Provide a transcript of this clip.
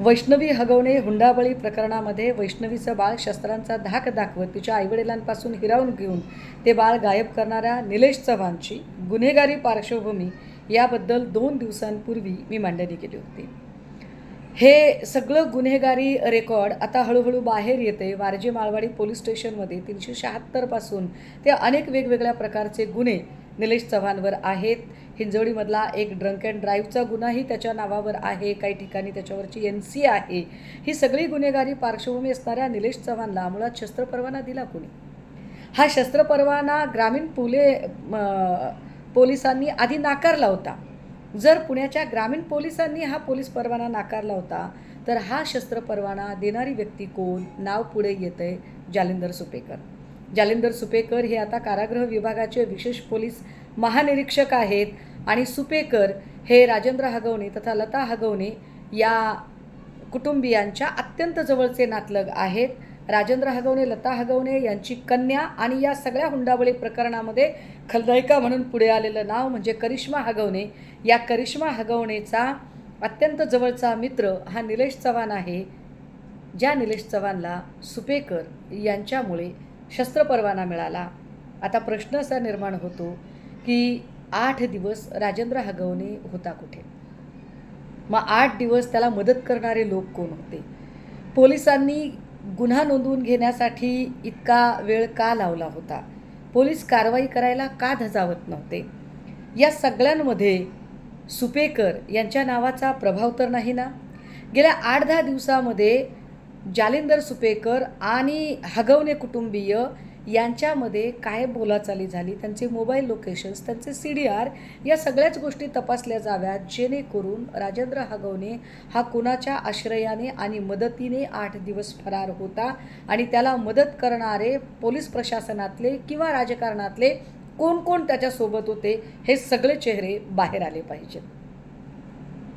वैष्णवी हगवणे हुंडाबळी प्रकरणामध्ये वैष्णवीचं बाळ शस्त्रांचा धाक दाखवत तिच्या आईवडिलांपासून हिरावून घेऊन ते बाळ गायब करणाऱ्या निलेश चव्हाणची गुन्हेगारी पार्श्वभूमी याबद्दल दोन दिवसांपूर्वी मी मांडणी केली होती. हे सगळं गुन्हेगारी रेकॉर्ड आता हळूहळू बाहेर येते. वारजे माळवाडी पोलीस स्टेशनमध्ये तीनशे शहात्तरपासून ते अनेक वेगवेगळ्या प्रकारचे गुन्हे निलेश चव्हाणवर आहेत. हिंजवडीमधला एक ड्रंक अँड ड्राईव्हचा गुन्हाही त्याच्या नावावर आहे. काही ठिकाणी त्याच्यावरची एन सी आहे. ही सगळी गुन्हेगारी पार्श्वभूमी असणाऱ्या निलेश चव्हाणला मुळात शस्त्र परवाना दिला कोणी? हा शस्त्र परवाना ग्रामीण पोले पोलिसांनी आधी नाकारला होता. जर पुण्याच्या ग्रामीण पोलिसांनी हा पोलीस परवाना नाकारला होता तर हा शस्त्र परवाना देणारी व्यक्ती कोण? नाव पुढे येतंय जालिंदर सुपेकर. जालिंदर सुपेकर हे आता कारागृह विभागाचे विशेष पोलीस महानिरीक्षक आहेत. आणि सुपेकर हे राजेंद्र हगवणे तथा लता हगवणे या कुटुंबियांच्या अत्यंत जवळचे नातलग आहेत. राजेंद्र हगवणे लता हगवणे यांची कन्या आणि या सगळ्या हुंडाबळी प्रकरणामध्ये खलदायिका म्हणून पुढे आलेलं नाव म्हणजे करिश्मा हगवणे. या करिश्मा हगवणेचा अत्यंत जवळचा मित्र हा निलेश चव्हाण आहे. ज्या निलेश चव्हाणला सुपेकर यांच्यामुळे शस्त्र परवाना मिळाला. आता प्रश्न असा निर्माण होतो की आठ दिवस राजेंद्र हगवणे होता कुठे? मग आठ दिवस त्याला मदत करणारे लोक कोण होते? पोलिसांनी गुन्हा नोंदवून घेण्यासाठी इतका वेळ का लावला होता? पोलीस कारवाई करायला का धजावत नव्हते? या सगळ्यांमध्ये सुपेकर यांच्या नावाचा प्रभाव तर नाही ना? गेल्या आठ दहा दिवसामध्ये जालिंदर सुपेकर आणि हगवणे कुटुंबीय यांच्यामध्ये काय बोलाचाली झाली त्यांचे मोबाईल लोकेशन्स त्यांचे सी डी आर या सगळ्याच गोष्टी तपासल्या जाव्यात जेणेकरून राजेंद्र हगवणे हा कुणाच्या आश्रयाने आणि मदतीने आठ दिवस फरार होता आणि त्याला मदत करणारे पोलीस प्रशासनातले किंवा राजकारणातले कोण कोण त्याच्यासोबत होते हे सगळे चेहरे बाहेर आले पाहिजेत.